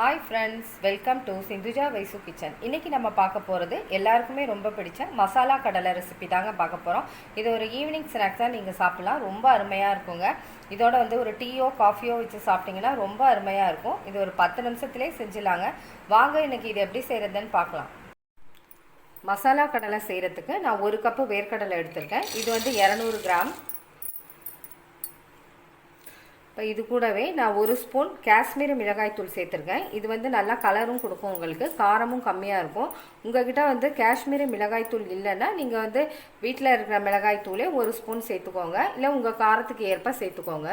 Hi friends welcome to Sindhuja Vaisu kitchen இன்றைக்கி நம்ம பார்க்க போகிறது எல்லாருக்குமே ரொம்ப பிடிச்ச மசாலா கடலை ரெசிபி தாங்க பார்க்க போகிறோம் இது ஒரு ஈவினிங் ஸ்நாக்ஸாக நீங்கள் சாப்பிட்லாம். ரொம்ப அருமையாக இருக்குங்க. இதோட வந்து ஒரு டீயோ காஃபியோ வச்சு சாப்பிட்டிங்கன்னா ரொம்ப அருமையாக இருக்கும். இது ஒரு பத்து நிமிஷத்துலேயே செஞ்சிடலாங்க. வாங்க இன்றைக்கி இது எப்படி செய்கிறதுன்னு பார்க்கலாம். மசாலா கடலை செய்கிறதுக்கு நான் ஒரு கப்பு வேர்க்கடலை எடுத்திருக்கேன். இது வந்து இரநூறு கிராம். இப்போ இது கூடவே நான் ஒரு ஸ்பூன் காஷ்மீரி மிளகாய்த்தூள் சேர்த்துருக்கேன். இது வந்து நல்லா கலரும் கொடுக்கும் உங்களுக்கு. காரமும் கம்மியாக இருக்கும். உங்ககிட்ட வந்து காஷ்மீரி மிளகாய்த்தூள் இல்லைன்னா நீங்கள் வந்து வீட்டில் இருக்கிற மிளகாய் தூளே ஒரு ஸ்பூன் சேர்த்துக்கோங்க. இல்லை உங்கள் காரத்துக்கு ஏற்ப சேர்த்துக்கோங்க.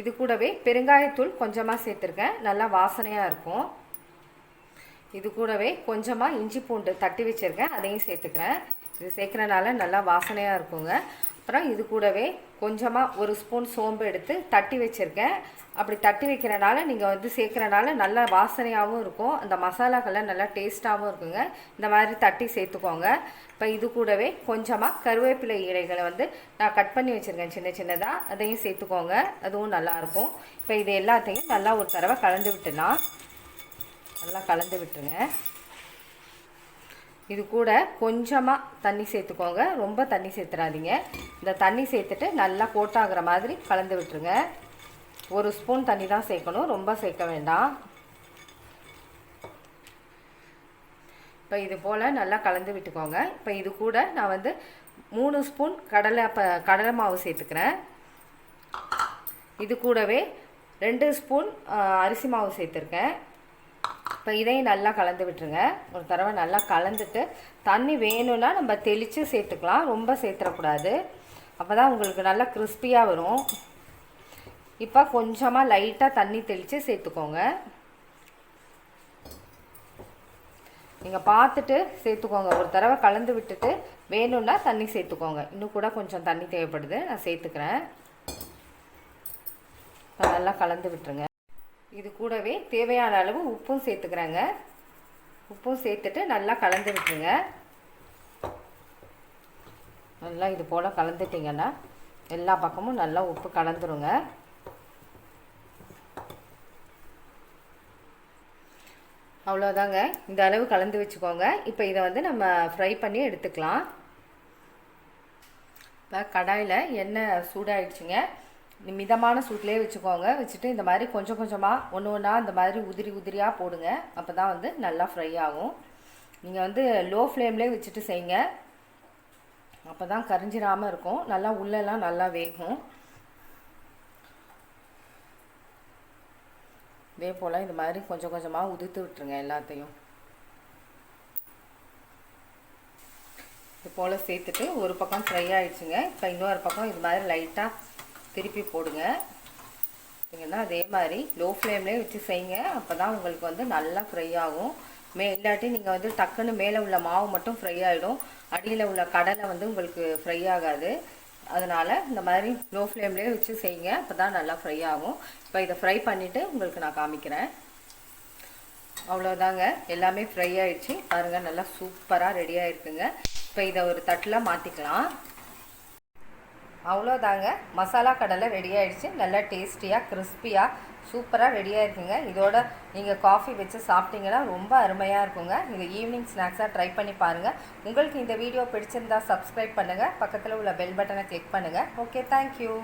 இது கூடவே பெருங்காயத்தூள் கொஞ்சமாக சேர்த்துருக்கேன். நல்லா வாசனையாக இருக்கும். இது கூடவே கொஞ்சமாக இஞ்சி பூண்டு தட்டி வச்சுருக்கேன். அதையும் சேர்த்துக்கிறேன். இது சேர்க்குறனால நல்லா வாசனையாக இருக்குங்க. அப்புறம் இது கூடவே கொஞ்சமாக ஒரு ஸ்பூன் சோம்பு எடுத்து தட்டி வச்சுருக்கேன். அப்படி தட்டி வைக்கிறனால நீங்கள் வந்து சேர்க்குறனால நல்லா வாசனையாகவும் இருக்கும். அந்த மசாலாக்கெல்லாம் நல்லா டேஸ்ட்டாகவும் இருக்குங்க. இந்த மாதிரி தட்டி சேர்த்துக்கோங்க. இப்போ இது கூடவே கொஞ்சமாக கருவேப்பிலை இலைகளை வந்து நான் கட் பண்ணி வச்சுருக்கேன் சின்ன சின்னதாக அதையும் சேர்த்துக்கோங்க. அதுவும் நல்லாயிருக்கும் இப்போ இது எல்லாத்தையும் நல்லா ஒரு தடவை கலந்து விட்டுலாம் நல்லா கலந்து விட்டுருங்க. இது கூட கொஞ்சமாக தண்ணி சேர்த்துக்கோங்க. ரொம்ப தண்ணி சேர்த்துறாதீங்க. இந்த தண்ணி சேர்த்துட்டு நல்லா கோட்டாகிற மாதிரி கலந்து விட்டுருங்க. ஒரு ஸ்பூன் தண்ணி தான் சேர்க்கணும். ரொம்ப சேர்க்க வேண்டாம். இப்போ இது போல் நல்லா கலந்து விட்டுக்கோங்க. இப்போ இது கூட நான் வந்து மூணு ஸ்பூன் கடலை ப கடலை மாவு சேர்த்துக்கிறேன். இது கூடவே ரெண்டு ஸ்பூன் அரிசி மாவு சேர்த்துருக்கேன். இப்போ இதையும் நல்லா கலந்து விட்டுருங்க. ஒரு தடவை நல்லா கலந்துட்டு தண்ணி வேணும்னா நம்ம தெளித்து சேர்த்துக்கலாம். ரொம்ப சேர்த்துடக்கூடாது அப்போ தான் உங்களுக்கு நல்லா கிறிஸ்பியாக வரும். இப்போ கொஞ்சமாக லைட்டாக தண்ணி தெளித்து சேர்த்துக்கோங்க. நீங்கள் பார்த்துட்டு சேர்த்துக்கோங்க. ஒரு தடவை கலந்து விட்டுட்டு வேணும்னா தண்ணி சேர்த்துக்கோங்க. இன்னும் கூட கொஞ்சம் தண்ணி தேவைப்படுது. நான் சேர்த்துக்கிறேன். நல்லா கலந்து விட்டுருங்க. இது கூடவே தேவையான அளவு உப்பும் சேர்த்துக்கிறேங்க. உப்பும் சேர்த்துட்டு நல்லா கலந்து விட்டுருங்க. நல்லா இது போல் கலந்துட்டிங்கன்னா எல்லா பக்கமும் நல்லா உப்பு கலந்துருங்க. அவ்வளோதாங்க இந்த அளவு கலந்து வச்சுக்கோங்க. இப்போ இதை வந்து நம்ம ஃப்ரை பண்ணி எடுத்துக்கலாம். இப்போ கடாயில் எண்ணெய் சூடாயிடுச்சுங்க. மிதமான சூட்லேயே வச்சுக்கோங்க. வச்சுட்டு இந்த மாதிரி கொஞ்சம் கொஞ்சமாக ஒன்று ஒன்றா இந்த மாதிரி உதிரி உதிரியாக போடுங்க. அப்போ தான் வந்து நல்லா ஃப்ரை ஆகும். நீங்கள் வந்து லோ ஃப்ளேம்லேயே வச்சுட்டு செய்யுங்க. அப்போ தான் கரிஞ்சிடாமல் இருக்கும். நல்லா உள்ளெல்லாம் நல்லா வேகும். இதே போல் இந்த மாதிரி கொஞ்சம் கொஞ்சமாக உதிர்த்து விட்டுருங்க எல்லாத்தையும். இது போல் சேர்த்துட்டு ஒரு பக்கம் ஃப்ரை ஆகிடுச்சுங்க இப்போ இன்னொரு பக்கம் இது மாதிரி லைட்டாக திருப்பி போடுங்க. பார்த்தீங்கன்னா அதே மாதிரி லோ ஃப்ளேம்லேயே வச்சு செய்யுங்க. அப்போ தான் உங்களுக்கு வந்து நல்லா ஃப்ரை ஆகும். மே இல்லாட்டி நீங்கள் வந்து டக்குன்னு மேலே உள்ள மாவு மட்டும் ஃப்ரை ஆகிடும் அடியில் உள்ள கடலை வந்து உங்களுக்கு ஃப்ரை ஆகாது. அதனால் இந்த மாதிரி லோ ஃப்ளேம்லேயே வச்சு செய்யுங்க. அப்போ தான் நல்லா ஃப்ரை ஆகும். இப்போ இதை ஃப்ரை பண்ணிவிட்டு உங்களுக்கு நான் காமிக்கிறேன். அவ்வளோதாங்க எல்லாமே ஃப்ரை ஆகிடுச்சு பாருங்கள் நல்லா சூப்பராக ரெடி ஆகிருக்குங்க இப்போ இதை ஒரு தட்டில் மாற்றிக்கலாம் அவ்வளோதாங்க. மசாலா கடலை ரெடி ஆகிடுச்சு நல்லா டேஸ்டியாக கிறிஸ்பியாக சூப்பராக ரெடியாக இருக்குங்க இதோட நீங்கள் காஃபி வச்சு சாப்பிட்டீங்கன்னா ரொம்ப அருமையாக இருக்குங்க. இது ஈவினிங் ஸ்நாக்ஸாக ட்ரை பண்ணி பாருங்கள் உங்களுக்கு இந்த வீடியோ பிடிச்சிருந்தா சப்ஸ்கிரைப் பண்ணுங்கள் பக்கத்தில் உள்ள பெல் பட்டனை கிளிக் பண்ணுங்கள் ஓகே தேங்க்யூ